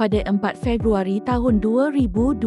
Pada 4 Februari tahun 2025,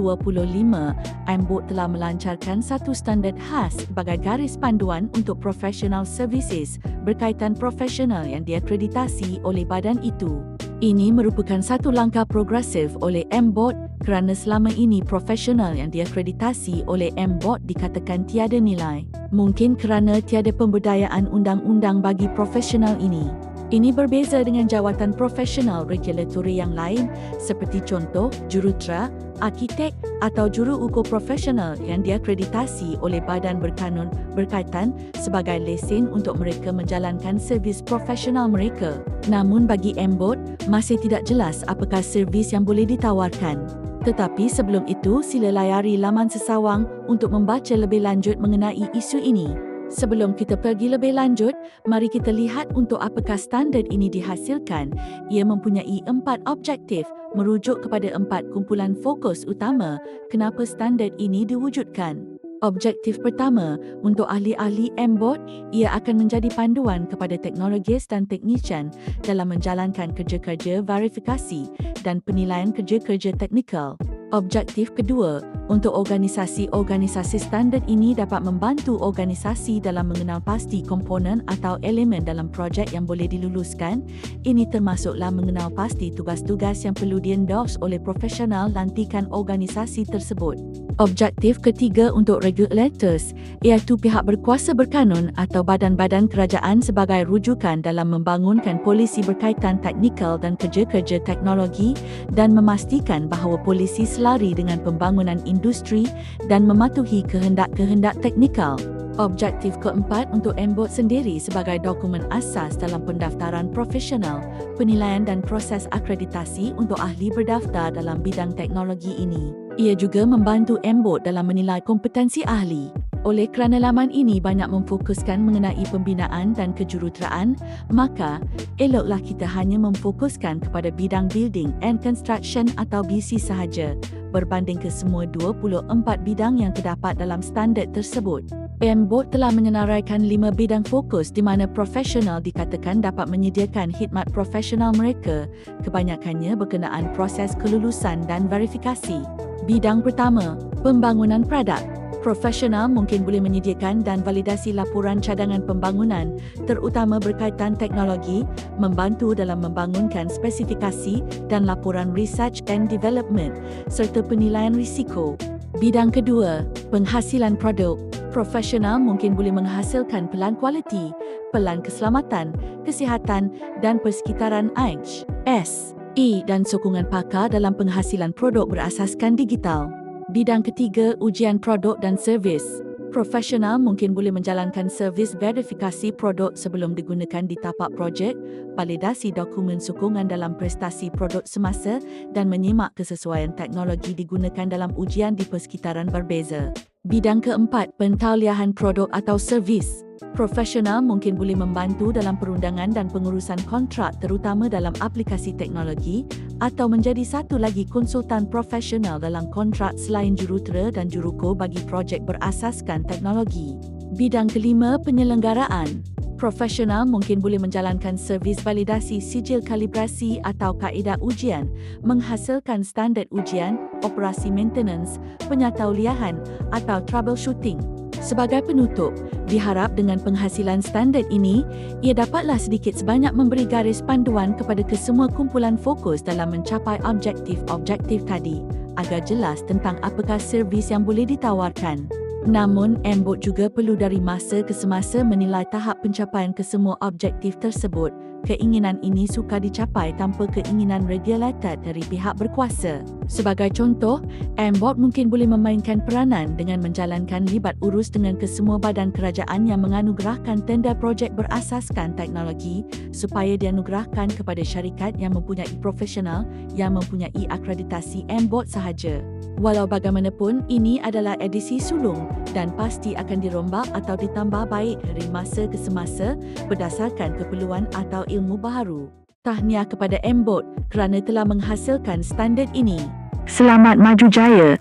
MBOT telah melancarkan satu standard khas sebagai garis panduan untuk professional services berkaitan profesional yang diakreditasi oleh badan itu. Ini merupakan satu langkah progresif oleh MBOT kerana selama ini profesional yang diakreditasi oleh MBOT dikatakan tiada nilai. Mungkin kerana tiada pemberdayaan undang-undang bagi profesional ini. Ini berbeza dengan jawatan profesional regulatory yang lain seperti contoh jurutera, arkitek atau juru ukur profesional yang diakreditasi oleh badan berkanun berkaitan sebagai lesen untuk mereka menjalankan servis profesional mereka. Namun bagi MBOT, masih tidak jelas apakah servis yang boleh ditawarkan. Tetapi sebelum itu, sila layari laman sesawang untuk membaca lebih lanjut mengenai isu ini. Sebelum kita pergi lebih lanjut, mari kita lihat untuk apakah standard ini dihasilkan. Ia mempunyai empat objektif merujuk kepada empat kumpulan fokus utama kenapa standard ini diwujudkan. Objektif pertama, untuk ahli-ahli MBOT, ia akan menjadi panduan kepada teknologis dan teknisian dalam menjalankan kerja-kerja verifikasi dan penilaian kerja-kerja teknikal. Objektif kedua, untuk organisasi-organisasi standard ini dapat membantu organisasi dalam mengenal pasti komponen atau elemen dalam projek yang boleh diluluskan. Ini termasuklah mengenal pasti tugas-tugas yang perlu diendos oleh profesional lantikan organisasi tersebut. Objektif ketiga untuk regulators iaitu pihak berkuasa berkanun atau badan-badan kerajaan sebagai rujukan dalam membangunkan polisi berkaitan teknikal dan kerja-kerja teknologi dan memastikan bahawa polisi selari dengan pembangunan industri dan mematuhi kehendak-kehendak teknikal. Objektif keempat untuk MBOT sendiri sebagai dokumen asas dalam pendaftaran profesional, penilaian dan proses akreditasi untuk ahli berdaftar dalam bidang teknologi ini. Ia juga membantu MBOT dalam menilai kompetensi ahli. Oleh kerana laman ini banyak memfokuskan mengenai pembinaan dan kejuruteraan, maka eloklah kita hanya memfokuskan kepada bidang building and construction atau BC sahaja berbanding ke semua 24 bidang yang terdapat dalam standard tersebut. MBOT telah menyenaraikan lima bidang fokus di mana profesional dikatakan dapat menyediakan khidmat profesional mereka, kebanyakannya berkenaan proses kelulusan dan verifikasi. Bidang pertama, pembangunan produk. Profesional mungkin boleh menyediakan dan validasi laporan cadangan pembangunan terutama berkaitan teknologi, membantu dalam membangunkan spesifikasi dan laporan research and development serta penilaian risiko. Bidang kedua, penghasilan produk. Profesional mungkin boleh menghasilkan pelan kualiti, pelan keselamatan, kesihatan dan persekitaran AINCH, S, E dan sokongan pakar dalam penghasilan produk berasaskan digital. Bidang ketiga, ujian produk dan servis. Profesional mungkin boleh menjalankan servis verifikasi produk sebelum digunakan di tapak projek, validasi dokumen sokongan dalam prestasi produk semasa dan menyimak kesesuaian teknologi digunakan dalam ujian di persekitaran berbeza. Bidang keempat, pentauliahan produk atau servis. Profesional mungkin boleh membantu dalam perundangan dan pengurusan kontrak terutama dalam aplikasi teknologi atau menjadi satu lagi konsultan profesional dalam kontrak selain jurutera dan juruko bagi projek berasaskan teknologi. Bidang kelima, penyelenggaraan. Profesional mungkin boleh menjalankan servis validasi sijil kalibrasi atau kaedah ujian, menghasilkan standard ujian, operasi maintenance, penyatauliahan atau troubleshooting. Sebagai penutup, diharap dengan penghasilan standard ini, ia dapatlah sedikit sebanyak memberi garis panduan kepada kesemua kumpulan fokus dalam mencapai objektif-objektif tadi agar jelas tentang apakah servis yang boleh ditawarkan. Namun, MBOT juga perlu dari masa ke semasa menilai tahap pencapaian kesemua objektif tersebut. Keinginan ini suka dicapai tanpa keinginan regulator dari pihak berkuasa. Sebagai contoh, MBOT mungkin boleh memainkan peranan dengan menjalankan libat urus dengan kesemua badan kerajaan yang menganugerahkan tender projek berasaskan teknologi supaya dianugerahkan kepada syarikat yang mempunyai profesional yang mempunyai akreditasi MBOT sahaja. Walau bagaimanapun, ini adalah edisi sulung dan pasti akan dirombak atau ditambah baik dari masa ke semasa berdasarkan keperluan atau ilmu baharu. Tahniah kepada MBOT kerana telah menghasilkan standard ini. Selamat maju jaya